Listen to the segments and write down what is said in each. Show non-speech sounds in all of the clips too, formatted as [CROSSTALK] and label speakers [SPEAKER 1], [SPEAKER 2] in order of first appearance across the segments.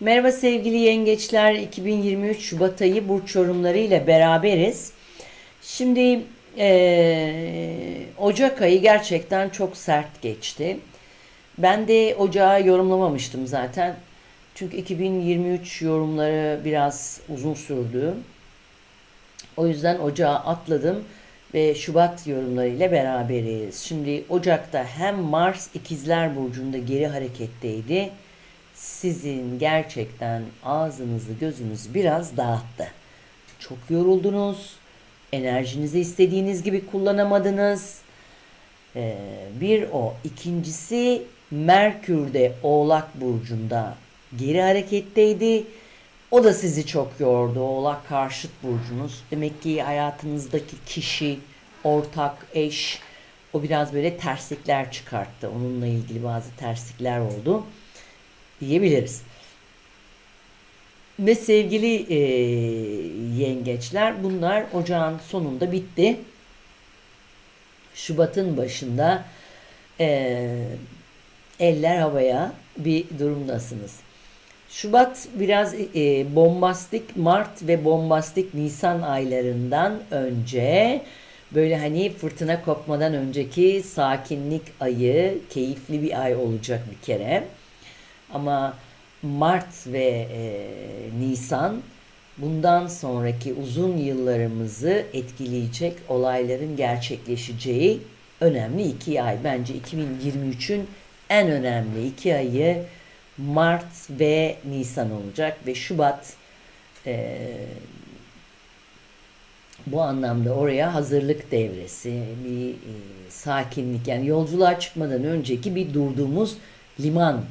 [SPEAKER 1] Merhaba sevgili yengeçler 2023 Şubat ayı burç yorumları ile beraberiz. Şimdi eee, Ocak ayı gerçekten çok sert geçti. Ben de Ocağı yorumlamamıştım zaten. Çünkü 2023 yorumları biraz uzun sürdü. O yüzden Ocağı atladım ve Şubat yorumlarıyla beraberiz. Şimdi Ocak'ta hem Mars İkizler Burcu'nda geri hareketteydi. Sizin gerçekten ağzınızı gözünüzü biraz dağıttı. Çok yoruldunuz. Enerjinizi istediğiniz gibi kullanamadınız. Ee, bir o. İkincisi Merkür'de Oğlak Burcu'nda geri hareketteydi. O da sizi çok yordu. Oğlak karşıt burcunuz. Demek ki hayatınızdaki kişi, ortak, eş o biraz böyle terslikler çıkarttı. Onunla ilgili bazı terslikler oldu diyebiliriz. Ve sevgili e, yengeçler bunlar ocağın sonunda bitti. Şubat'ın başında e, eller havaya bir durumdasınız. Şubat biraz e, bombastik Mart ve bombastik Nisan aylarından önce böyle hani fırtına kopmadan önceki sakinlik ayı keyifli bir ay olacak bir kere. Ama Mart ve e, Nisan bundan sonraki uzun yıllarımızı etkileyecek olayların gerçekleşeceği önemli iki ay. Bence 2023'ün en önemli iki ayı Mart ve Nisan olacak ve Şubat e, bu anlamda oraya hazırlık devresi, bir e, sakinlik yani yolculuğa çıkmadan önceki bir durduğumuz liman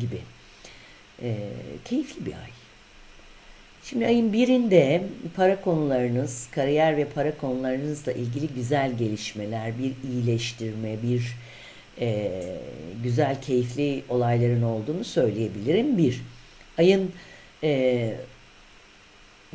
[SPEAKER 1] gibi. E, keyifli bir ay. Şimdi ayın birinde para konularınız, kariyer ve para konularınızla ilgili güzel gelişmeler, bir iyileştirme, bir e, güzel, keyifli olayların olduğunu söyleyebilirim. Bir, ayın e,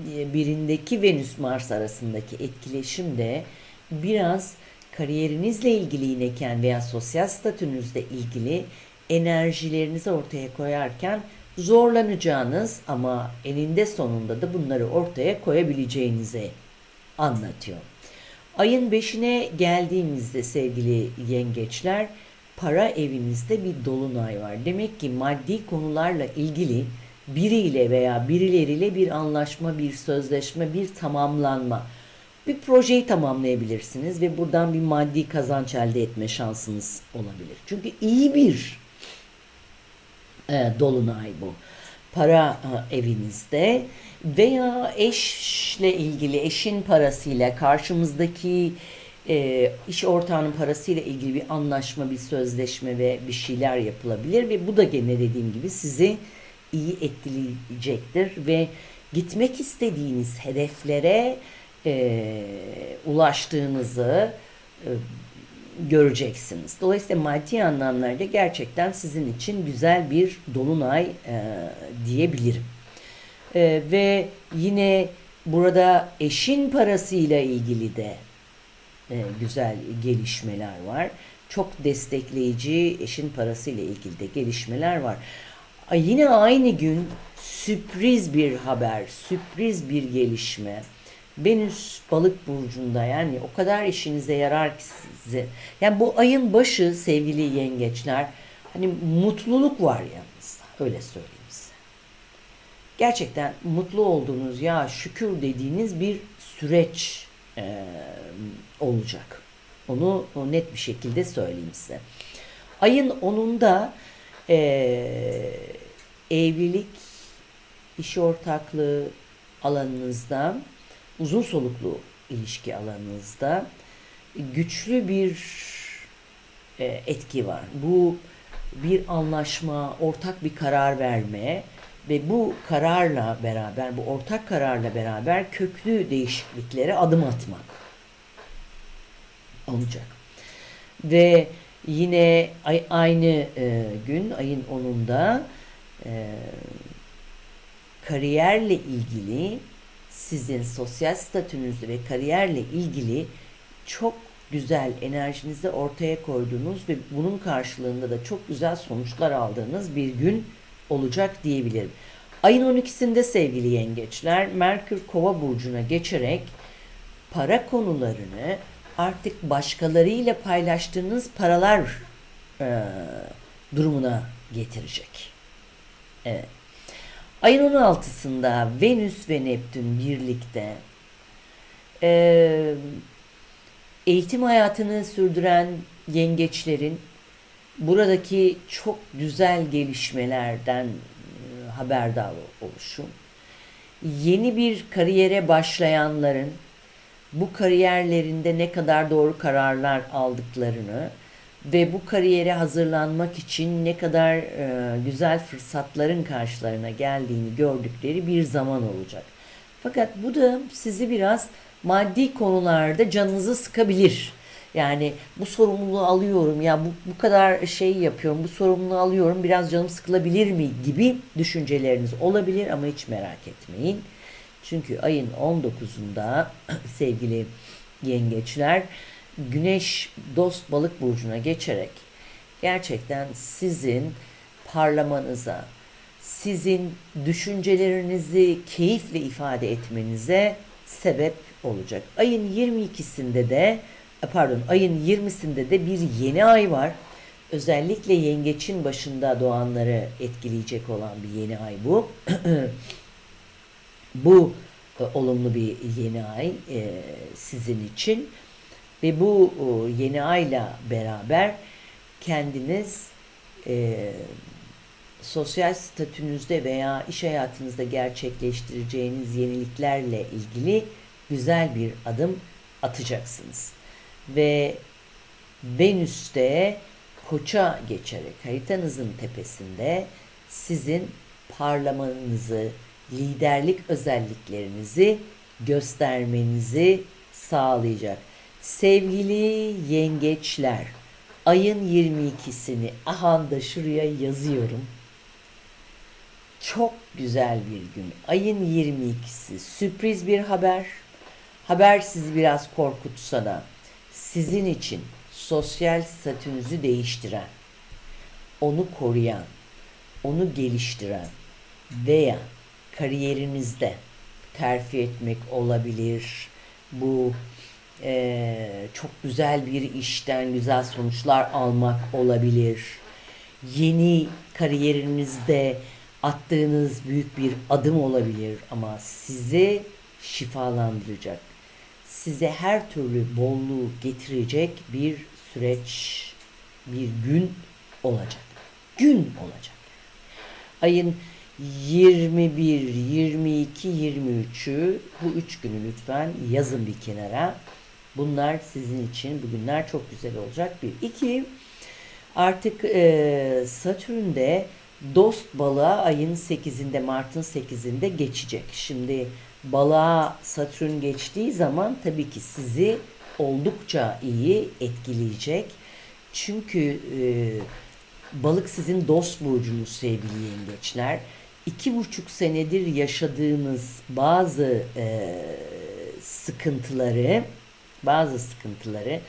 [SPEAKER 1] birindeki Venüs-Mars arasındaki etkileşim de biraz kariyerinizle ilgili yineken veya sosyal statünüzle ilgili enerjilerinizi ortaya koyarken zorlanacağınız ama eninde sonunda da bunları ortaya koyabileceğinizi anlatıyor. Ayın 5'ine geldiğimizde sevgili yengeçler para evinizde bir dolunay var. Demek ki maddi konularla ilgili biriyle veya birileriyle bir anlaşma, bir sözleşme, bir tamamlanma, bir projeyi tamamlayabilirsiniz ve buradan bir maddi kazanç elde etme şansınız olabilir. Çünkü iyi bir e, dolunay bu. Para e, evinizde veya eşle ilgili eşin parasıyla karşımızdaki e, iş ortağının parasıyla ilgili bir anlaşma, bir sözleşme ve bir şeyler yapılabilir ve bu da gene dediğim gibi sizi iyi etkileyecektir ve gitmek istediğiniz hedeflere e, ulaştığınızı e, göreceksiniz. Dolayısıyla maddi anlamlarda gerçekten sizin için güzel bir dolunay e, diyebilirim. E, ve yine burada eşin parasıyla ilgili de e, güzel gelişmeler var. Çok destekleyici eşin parasıyla ilgili de gelişmeler var. Yine aynı gün sürpriz bir haber, sürpriz bir gelişme. Venüs balık burcunda yani o kadar işinize yarar ki size. Yani bu ayın başı sevgili yengeçler hani mutluluk var yanınızda öyle söyleyeyim size. Gerçekten mutlu olduğunuz ya şükür dediğiniz bir süreç e, olacak. Onu net bir şekilde söyleyeyim size. Ayın 10'unda e, evlilik, iş ortaklığı alanınızda, uzun soluklu ilişki alanınızda güçlü bir e, etki var. Bu bir anlaşma, ortak bir karar verme ve bu kararla beraber, bu ortak kararla beraber köklü değişikliklere adım atmak olacak. Ve yine ay, aynı e, gün ayın 10'unda e, kariyerle ilgili sizin sosyal statünüzle ve kariyerle ilgili çok güzel enerjinizi ortaya koyduğunuz ve bunun karşılığında da çok güzel sonuçlar aldığınız bir gün olacak diyebilirim. Ayın 12'sinde sevgili yengeçler Merkür Kova burcuna geçerek para konularını artık başkalarıyla paylaştığınız paralar e, durumuna getirecek. Evet. Ayın 16'sında Venüs ve Neptün birlikte. E, eğitim hayatını sürdüren yengeçlerin buradaki çok güzel gelişmelerden e, haberdar oluşum, yeni bir kariyere başlayanların bu kariyerlerinde ne kadar doğru kararlar aldıklarını ve bu kariyere hazırlanmak için ne kadar e, güzel fırsatların karşılarına geldiğini gördükleri bir zaman olacak. Fakat bu da sizi biraz maddi konularda canınızı sıkabilir. Yani bu sorumluluğu alıyorum ya bu, bu kadar şey yapıyorum bu sorumluluğu alıyorum biraz canım sıkılabilir mi gibi düşünceleriniz olabilir ama hiç merak etmeyin. Çünkü ayın 19'unda [CLEARS THROAT] sevgili yengeçler Güneş dost balık burcuna geçerek gerçekten sizin parlamanıza, sizin düşüncelerinizi keyifle ifade etmenize sebep olacak. Ayın 22'sinde de e, pardon ayın 20'sinde de bir yeni ay var. Özellikle yengeçin başında doğanları etkileyecek olan bir yeni ay bu. [CLEARS THROAT] bu e, olumlu bir yeni ay e, sizin için ve bu e, yeni ayla beraber kendiniz e, sosyal statünüzde veya iş hayatınızda gerçekleştireceğiniz yeniliklerle ilgili güzel bir adım atacaksınız. Ve Venüs'te koça geçerek haritanızın tepesinde sizin parlamanızı, liderlik özelliklerinizi göstermenizi sağlayacak. Sevgili yengeçler, ayın 22'sini aha da şuraya yazıyorum. Çok güzel bir gün. Ayın 22'si sürpriz bir haber. Haber sizi biraz korkutsa da sizin için sosyal statünüzü değiştiren, onu koruyan, onu geliştiren veya kariyerinizde terfi etmek olabilir. Bu e, çok güzel bir işten güzel sonuçlar almak olabilir. Yeni kariyerinizde attığınız büyük bir adım olabilir ama sizi şifalandıracak, size her türlü bolluğu getirecek bir süreç, bir gün olacak. Gün olacak. Ayın 21, 22, 23'ü bu üç günü lütfen yazın bir kenara. Bunlar sizin için bugünler çok güzel olacak. Bir. iki artık e, Satürn'de dost balığa ayın 8'inde Mart'ın 8'inde geçecek. Şimdi balığa Satürn geçtiği zaman tabii ki sizi oldukça iyi etkileyecek. Çünkü e, balık sizin dost burcunuz sevgili yengeçler. İki buçuk senedir yaşadığınız bazı e, sıkıntıları bazı sıkıntıları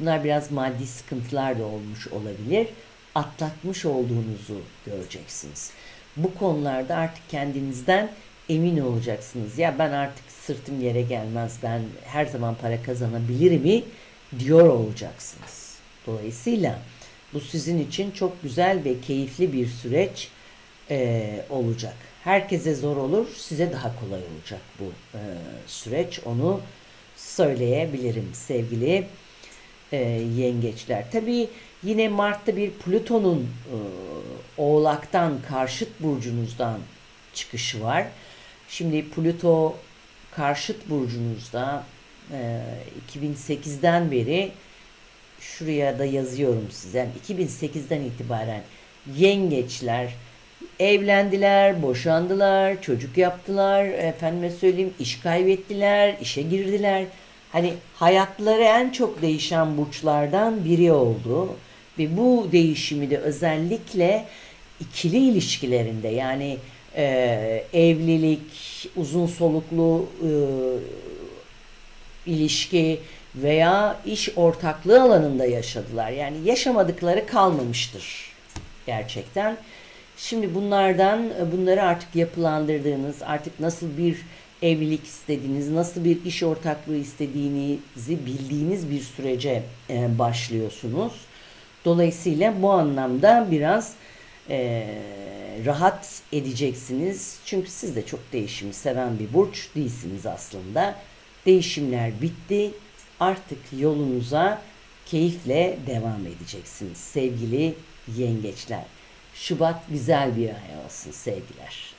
[SPEAKER 1] bunlar biraz maddi sıkıntılar da olmuş olabilir. Atlatmış olduğunuzu göreceksiniz. Bu konularda artık kendinizden emin olacaksınız. Ya ben artık sırtım yere gelmez. Ben her zaman para kazanabilir mi diyor olacaksınız. Dolayısıyla bu sizin için çok güzel ve keyifli bir süreç e, olacak. Herkese zor olur, size daha kolay olacak bu e, süreç. Onu söyleyebilirim sevgili e, yengeçler. Tabii yine Mart'ta bir Plüton'un e, Oğlak'tan karşıt burcunuzdan çıkışı var. Şimdi Plüto karşıt burcunuzda e, 2008'den beri şuraya da yazıyorum size. 2008'den itibaren yengeçler evlendiler, boşandılar, çocuk yaptılar, efendime söyleyeyim iş kaybettiler, işe girdiler. Hani hayatları en çok değişen burçlardan biri oldu. Ve bu değişimi de özellikle ikili ilişkilerinde yani e, evlilik, uzun soluklu e, ilişki veya iş ortaklığı alanında yaşadılar. Yani yaşamadıkları kalmamıştır gerçekten. Şimdi bunlardan bunları artık yapılandırdığınız, artık nasıl bir evlilik istediğiniz, nasıl bir iş ortaklığı istediğinizi bildiğiniz bir sürece e, başlıyorsunuz. Dolayısıyla bu anlamda biraz e, rahat edeceksiniz. Çünkü siz de çok değişimi seven bir burç değilsiniz aslında. Değişimler bitti. Artık yolunuza keyifle devam edeceksiniz sevgili yengeçler. Şubat güzel bir ay olsun sevgiler.